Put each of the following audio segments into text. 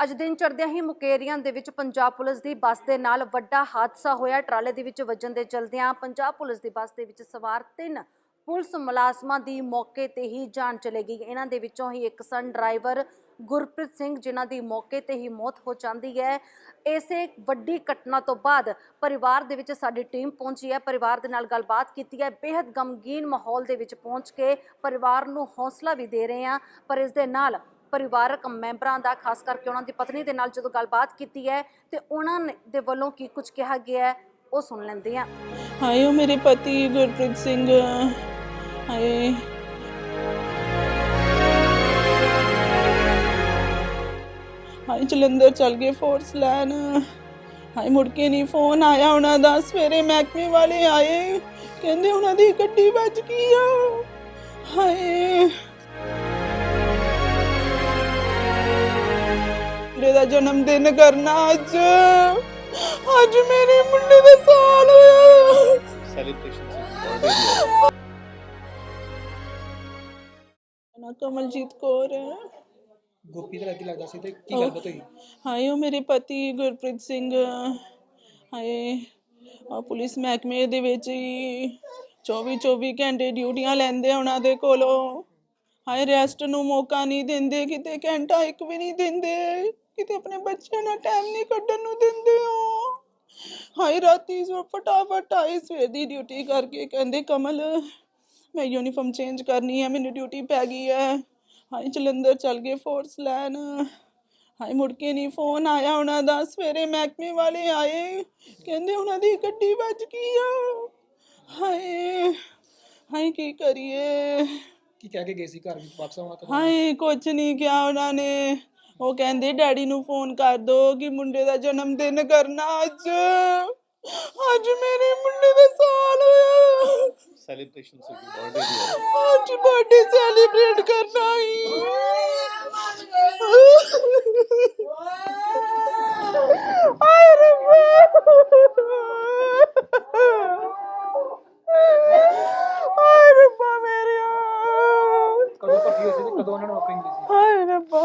ਅੱਜ ਦਿਨ ਚੜ੍ਹਦਿਆਂ ਹੀ ਮੁਕੇਰੀਆਂ ਦੇ ਵਿੱਚ ਪੰਜਾਬ ਪੁਲਿਸ ਦੀ ਬੱਸ ਦੇ ਨਾਲ ਵੱਡਾ ਹਾਦਸਾ ਹੋਇਆ। ਟਰਾਲੇ ਦੇ ਵਿੱਚ ਵੱਜਣ ਦੇ ਚਲਦਿਆਂ ਪੰਜਾਬ ਪੁਲਿਸ ਦੀ ਬੱਸ ਦੇ ਵਿੱਚ ਸਵਾਰ ਤਿੰਨ ਪੁਲਿਸ ਮੁਲਾਜ਼ਮਾਂ ਦੀ ਮੌਕੇ ਤੇ ਹੀ ਜਾਨ ਚਲੇ ਗਈ। ਇਹਨਾਂ ਦੇ ਵਿੱਚੋਂ ਹੀ ਇੱਕ ਸਨ ਡਰਾਈਵਰ ਗੁਰਪ੍ਰੀਤ ਸਿੰਘ, ਜਿਨ੍ਹਾਂ ਦੀ ਮੌਕੇ ਤੇ ਹੀ ਮੌਤ ਹੋ ਜਾਂਦੀ ਹੈ। ਇਸੇ ਵੱਡੀ ਘਟਨਾ ਤੋਂ ਬਾਅਦ ਪਰਿਵਾਰ ਦੇ ਵਿੱਚ ਸਾਡੀ ਟੀਮ ਪਹੁੰਚੀ ਹੈ। ਪਰਿਵਾਰ ਦੇ ਨਾਲ ਗੱਲਬਾਤ ਕੀਤੀ ਹੈ। ਬੇहद ਗਮਗੀਨ ਮਾਹੌਲ ਦੇ ਵਿੱਚ ਪਹੁੰਚ ਕੇ ਪਰਿਵਾਰ ਨੂੰ ਹੌਸਲਾ ਵੀ ਦੇ ਰਹੇ ਹਾਂ। ਪਰ ਇਸ ਦੇ ਨਾਲ ਪਰਿਵਾਰਕ ਮੈਂਬਰਾਂ ਦਾ, ਖਾਸ ਕਰਕੇ ਉਹਨਾਂ ਦੀ ਪਤਨੀ ਦੇ ਨਾਲ ਜਦੋਂ ਗੱਲਬਾਤ ਕੀਤੀ ਹੈ ਤੇ ਉਹਨਾਂ ਦੇ ਵੱਲੋਂ ਕੀ ਕੁਝ ਕਿਹਾ ਗਿਆ ਹੈ, ਉਹ ਸੁਣ ਲੈਂਦੇ ਹਾਂ। ਹਾਏ ਉਹ ਮੇਰੇ ਪਤੀ ਗੁਰਪ੍ਰੀਤ ਸਿੰਘ, ਹਾਏ। ਹਾਏ ਜਲੰਧਰ ਚਲ ਗਏ ਫੋਰਸ ਲੈਣ। ਹਾਏ ਮੁੜ ਕੇ ਨਹੀਂ ਫੋਨ ਆਇਆ ਉਹਨਾਂ ਦਾ, ਸਵੇਰੇ ਮਹਿਕਮੇ ਵਾਲੇ ਆਏ, ਕਹਿੰਦੇ ਉਹਨਾਂ ਦੀ ਗੱਡੀ ਵੱਜ ਗਈ ਆ। ਹਾਏ। ਮੁੰਡੇ ਦਾ ਜਨਮ ਦਿਨ ਕਰਨਾ ਅੱਜ। ਅੱਜ ਮੇਰੇ ਮੁੰਡੇ ਦਾ ਸਾਲ ਹੋਇਆ। ਸੈਲੀਬ੍ਰੇਸ਼ਨ ਸੀ। ਨਾ ਕਮਲਜੀਤ ਕੌਰ। ਹੈ ਗੋਪੀ ਦਾ ਕੀ ਲੱਗਦਾ ਸੀ ਤੇ ਕੀ ਗੱਲਬਾਤ ਹੋਈ ਹਾਏ ਉਹ ਮੇਰੇ ਪਤੀ ਗੁਰਪ੍ਰੀਤ ਸਿੰਘ। ਹਾਏ ਆ ਪੁਲਿਸ ਮਹਿਕਮੇ ਦੇ ਵਿੱਚ ਹੀ 24 24 ਘੰਟੇ ਡਿਊਟੀਆਂ ਲੈਂਦੇ ਉਹਨਾਂ ਦੇ ਕੋਲੋਂ। ਹਾਏ ਰੈਸਟ ਨੂੰ ਮੌਕਾ ਨਹੀਂ ਦਿੰਦੇ ਕਿਤੇ ਘੰਟਾ ਇੱਕ ਵੀ ਨਹੀਂ ਦਿੰਦੇ। ਕਿਤੇ ਆਪਣੇ ਬੱਚਿਆਂ ਨਾਲ ਟਾਈਮ ਨਹੀਂ ਕੱਢਣ ਨੂੰ ਦਿੰਦੇ ਹੋ? ਹਾਏ ਰਾਤੀ ਸਵੇਰ ਫਟਾਫਟ ਆਏ ਸਵੇਰ ਦੀ ਡਿਊਟੀ ਕਰਕੇ ਕਹਿੰਦੇ ਕਮਲ ਮੈਂ ਯੂਨੀਫਾਰਮ ਚੇਂਜ ਕਰਨੀ ਹੈ ਮੈਨੂੰ ਡਿਊਟੀ ਪੈ ਗਈ ਹੈ। ਹਾਏ ਜਲੰਧਰ ਚੱਲ ਗਏ ਫੋਰਸ ਲੈਣ। ਹਾਏ ਮੁੜ ਕੇ ਨਹੀਂ ਫੋਨ ਆਇਆ ਉਹਨਾਂ ਦਾ। ਸਵੇਰੇ ਮਹਿਕਮੇ ਵਾਲੇ ਆਏ ਕਹਿੰਦੇ ਉਹਨਾਂ ਦੀ ਗੱਡੀ ਵੱਜ ਗਈ ਆ। ਹਾਏ ਹਾਏ ਕੀ ਕਰੀਏ? ਕੀ ਕਹਿ ਕੇ ਗਏ ਸੀ ਘਰ ਵਿੱਚ? ਵਾਪਸ ਆਉਣਾ ਕਦੋਂ ਹਾਏ ਕੁਝ ਨਹੀਂ ਕਿਹਾ ਉਹਨਾਂ ਨੇ। ਉਹ ਕਹਿੰਦੇ ਡੈਡੀ ਨੂੰ ਫੋਨ ਕਰ ਦੋ ਕਿ ਮੁੰਡੇ ਦਾ ਜਨਮ ਦਿਨ ਕਰਨਾ ਅੱਜ। ਅੱਜ ਮੇਰੇ ਮੁੰਡੇ ਦਾ ਸਾਲ ਹੋਇਆ। ਸੈਲੀਬ੍ਰੇਸ਼ਨ ਸੀ ਬਰਥਡੇ ਦੀ। ਅੱਜ ਬਰਥਡੇ ਸੈਲੀਬ੍ਰੇਟ ਕਰਨਾ ਹੀ ਆਏ ਰੱਬਾ ਆਏ ਰੱਬਾ ਮੇਰਿਆ ਕਦੋਂ ਭਰਤੀ ਹੋਈ ਸੀ ਤੇ ਕਦੋਂ ਉਹਨਾਂ ਨੂੰ ਨੌਕਰੀ ਮਿਲੀ ਸੀ ਹਾਏ ਰੱਬਾ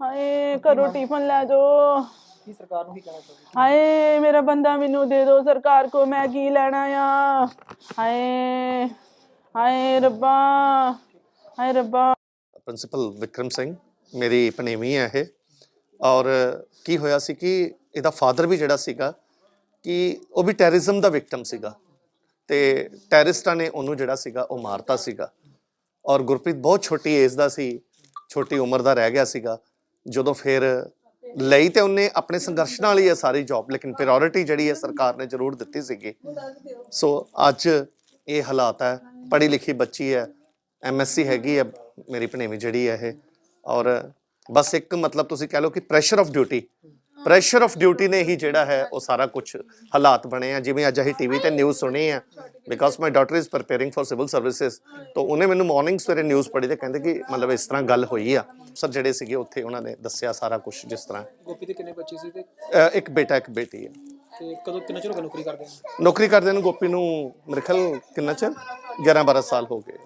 ਹਾਏ ਘਰੋਂ ਟਿਫਨ ਲੈ ਜਾਓ। ਕੀ ਸਰਕਾਰ ਨੂੰ ਕੀ ਕਹਿਣਾ ਚਾਹੁੰਦੇ ਹਾਏ ਮੇਰਾ ਬੰਦਾ ਮੈਨੂੰ ਦੇ ਦਿਓ ਸਰਕਾਰ ਕੋ ਮੈਂ ਕੀ ਲੈਣਾ ਆ? ਹਾਏ ਹਾਏ ਰੱਬਾ ਹਾਏ ਰੱਬਾ। ਪ੍ਰਿੰਸੀਪਲ ਵਿਕਰਮ ਸਿੰਘ ਮੇਰੀ ਪਨੇਵੀ ਹੈ ਇਹ। ਔਰ ਕੀ ਹੋਇਆ ਸੀ ਕਿ ਇਹਦਾ ਫਾਦਰ ਵੀ ਜਿਹੜਾ ਸੀਗਾ ਕਿ ਉਹ ਵੀ ਟੈਰਰਿਜ਼ਮ ਦਾ ਵਿਕਟਮ ਸੀਗਾ। ਤੇ ਟੈਰਰਿਸਟਾਂ ਨੇ ਉਹਨੂੰ ਜਿਹੜਾ ਸੀਗਾ ਉਹ ਮਾਰਤਾ ਸੀਗਾ। ਔਰ ਗੁਰਪ੍ਰੀਤ ਬਹੁਤ ਛੋਟੀ ਏਜ ਦਾ ਸੀ ਛੋਟੀ ਉਮਰ ਦਾ ਰਹਿ ਗਿਆ ਸੀਗਾ। ਜਦੋਂ ਫਿਰ ਲਈ ਤੇ ਉਹਨੇ ਆਪਣੇ ਸੰਘਰਸ਼ ਨਾਲ ਹੀ ਇਹ ਸਾਰੀ ਜੌਬ ਲੇਕਿਨ ਪ੍ਰਾਇੋਰਟੀ ਜਿਹੜੀ ਹੈ ਸਰਕਾਰ ਨੇ ਜ਼ਰੂਰ ਦਿੱਤੀ ਸੀਗੀ। ਸੋ ਅੱਜ ਇਹ ਹਾਲਾਤ ਹੈ, ਪੜ੍ਹੀ ਲਿਖੀ ਬੱਚੀ ਹੈ ਐਮਐਸਸੀ ਹੈਗੀ ਹੈ, ਮੇਰੀ ਭਣੇਵੀਂ ਜਿਹੜੀ ਹੈ ਇਹ। ਔਰ ਬਸ ਇੱਕ ਮਤਲਬ ਤੁਸੀਂ ਕਹਿ ਲਓ ਕਿ pressure of duty pressure of duty ਨੇ ਹੀ ਜਿਹੜਾ ਹੈ ਉਹ ਸਾਰਾ ਕੁਝ ਹਾਲਾਤ ਬਣੇ ਆ। ਜਿਵੇਂ ਅੱਜ ਅਸੀਂ ਟੀਵੀ ਤੇ ਨਿਊਜ਼ ਸੁਣੀ ਆ because my daughter is preparing for civil services ਤਾਂ ਉਹਨੇ ਮੈਨੂੰ ਮਾਰਨਿੰਗ ਸਵੇਰੇ ਨਿਊਜ਼ ਪੜ੍ਹੀ ਤੇ ਕਹਿੰਦੇ ਕਿ ਮਤਲਬ ਇਸ ਤਰ੍ਹਾਂ ਗੱਲ ਹੋਈ ਆ। ਸਰ ਜਿਹੜੇ ਸੀਗੇ ਉੱਥੇ ਉਹਨਾਂ ਨੇ ਦੱਸਿਆ ਸਾਰਾ ਕੁਝ ਜਿਸ ਤਰ੍ਹਾਂ। ਗੋਪੀ ਦੇ ਕਿੰਨੇ ਬੱਚੇ ਸੀ ਤੇ? ਇੱਕ ਬੇਟਾ ਇੱਕ ਬੇਟੀ ਹੈ ਤੇ ਕਦੋਂ ਕਿੰਨਾ ਚਿਰ ਹੋ ਗਿਆ ਨੌਕਰੀ ਕਰਦੇ ਨੂੰ? ਨੌਕਰੀ ਕਰਦੇ ਨੂੰ ਗੋਪੀ ਨੂੰ ਮੇਰੇ ਖਿਆਲ ਕਿੰਨਾ ਚਿਰ? 11 12 ਸਾਲ ਹੋ ਗਏ।